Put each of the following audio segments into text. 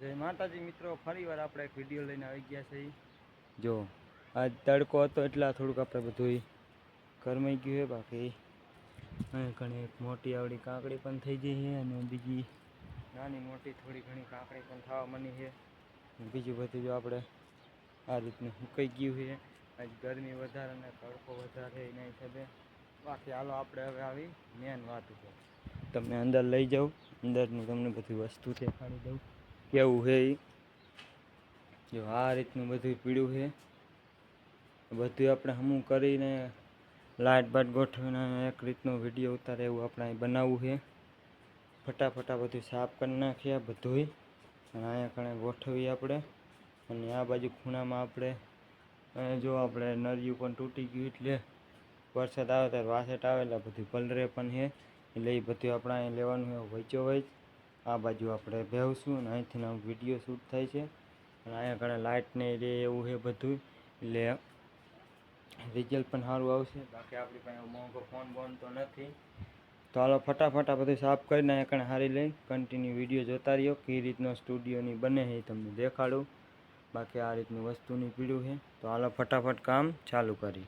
જય માતાજી મિત્રો ફરીવાર આપણે એક વિડીયો લઈને આવી ગયા છે જો આજ તડકો હતો એટલા થોડુંક આપણે બધું કરમાઈ ગયું છે બાકી ઘણી એક મોટી આવડી કાંકડી પણ થઈ ગઈ છે અને બીજી નાની મોટી થોડી ઘણી કાંકડી પણ થવા મની છે બીજું બધું જો આપણે આ રીતનું સુકાઈ ગયું છે આજ ગરમી વધારે અને તડકો વધારે એના હિસાબે બાકી હાલો આપણે હવે આવી મેન વાત ઉપર તમને અંદર લઈ જાઉં અંદરની તમને બધી વસ્તુ દેખાડી દઉં કેવું હે જો આ રીત નું બધું પીડ્યું છે બધું આપણે હમું કરીને લાઈટ બટ ગોઠવવાનો એક રીત નો વિડિયો ઉતારે એવું આપણે બનાવવું છે फटाफट બધું સાફ કરી નાખીએ બધું એયા કણે ગોઠવી આપણે અને આ બાજુ ખૂણામાં આપણે જો આપણે નરિયું પણ તૂટી ગયું એટલે વરસાદ આવે તો વાસટ આવે એટલે બધું પડરે પણ છે એટલે ઈ બધું આપણે લેવાનું છે વચ્યો વચ આ બાજુ આપણે બેહશું અને અહીંથી વિડીયો શૂટ થાય છે અને અહીંયા ઘણા લાઇટ ને રે એવું છે બધું એટલે રિઝલ્ટ પણ સારું આવશે બાકી આપણી પાસે મોંઘો ફોન બોન તો નથી તો હાલો ફટાફટ આ બધું સાફ કરીને અહીંયા કણે હારી લઈ કન્ટિન્યુ વિડીયો જોતા રહ્યો કઈ રીતનો સ્ટુડિયોની બને એ તમને દેખાડું બાકી આ રીતની વસ્તુની પીડ્યું છે તો હાલો ફટાફટ કામ ચાલુ કરી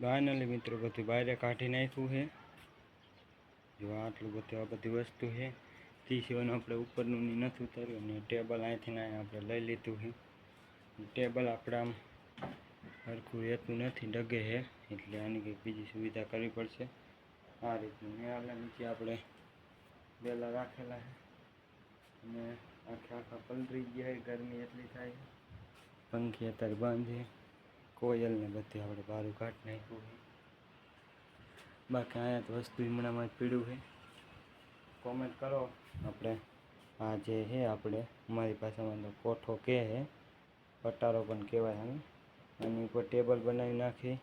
લાઈનલે મિત્રો બધી બારે કાઠી નાખ્યું છે જો આટલું બધું બધી વસ્તુ છે થી છે આપણે ઉપરની નથી ઉતારી અને ટેબલ અહીંથી ના આપણે લઈ લીધું છે ટેબલ આપડા હળકુ જેતું નથી ડગે છે એટલે આની કે બીજી સુવિધા કરવી પડશે આ રીતે મેં આગળ નીચે આપણે બેલા રાખેલા છે અને આખા કપડ્રી ગયા છે ગરમી એટલી થાય છે પંખિયત દર બાંધે કોયલને બધી આપણે બહાર કાઢ નાખ્યું છે બાકી અહીંયા તો વસ્તુ હમણાંમાં જ પીડ્યું છે કોમેન્ટ કરો આપણે આ જે છે આપણે અમારી ભાષામાં તો કોઠો કે છે પટારો પણ કહેવાય અમે એની ઉપર ટેબલ બનાવી નાખી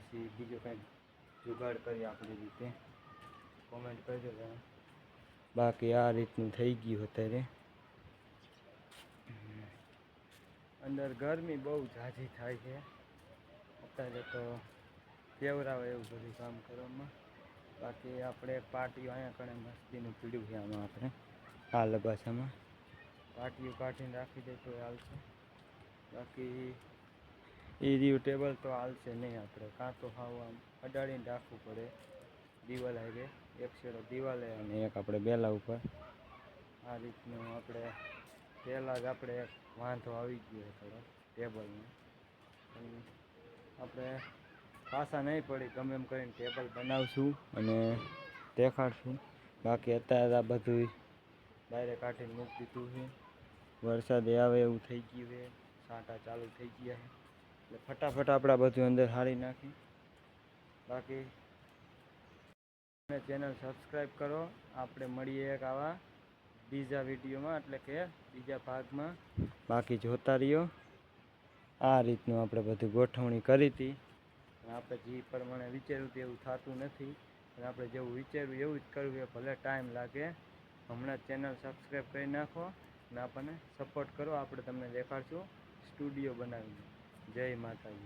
પછી બીજું કાંઈક જુગાડ કરીએ આપણી રીતે કોમેન્ટ કરજો તમે બાકી આ રીતનું થઈ ગયું અત્યારે અંદર ગરમી બહુ ઝાજી થાય છે એટલે તો કેવરા હોય એવું બધું કામ કરોમાં બાકી આપણે પાર્ટી આયા કણે મસ્તી ની ચડ્યું છે આમાં આપણે હાલ ગાસામાં પાર્ટી કાઠીને રાખી દેતો આવ છે બાકી ઈધી ટેબલ તો હાલ છે નહીં આપણે કાં તો આવોમ અડાળીન ઢાકુ પડે દીવા લાગે એક સેરો દીવા લે અને એક આપણે બેલા ઉપર આ રીતનું આપણે પહેલાં જ આપણે એક વાંધો આવી ગયો થોડો ટેબલનો આપણે પાછા નહીં પડી ગમે એમ કરીને ટેબલ બનાવશું અને દેખાડશું બાકી અત્યારે આ બધું ડાયરેક્ટ કાઢીને મૂકી દીધું છે વરસાદ આવે એવું થઈ ગયું છે છાંટા ચાલુ થઈ ગયા છે એટલે ફટાફટ આપણા બધું અંદર હારી નાખી બાકી ચેનલ સબસ્ક્રાઈબ કરો આપણે મળીએ એક આવા બીજા વિડીયોમાં એટલે કે બીજા ભાગમાં બાકી જોતા રહ્યો આ રીતનું આપણે બધું ગોઠવણી કરી હતી આપણે જે પ્રમાણે વિચાર્યું એવું થતું નથી અને આપણે જેવું વિચાર્યું એવું જ કરવું એ ભલે ટાઈમ લાગે હમણાં ચેનલ સબસ્ક્રાઈબ કરી નાખો અને આપણને સપોર્ટ કરો આપણે તમને દેખાડશું સ્ટુડિયો બનાવીને જય માતાજી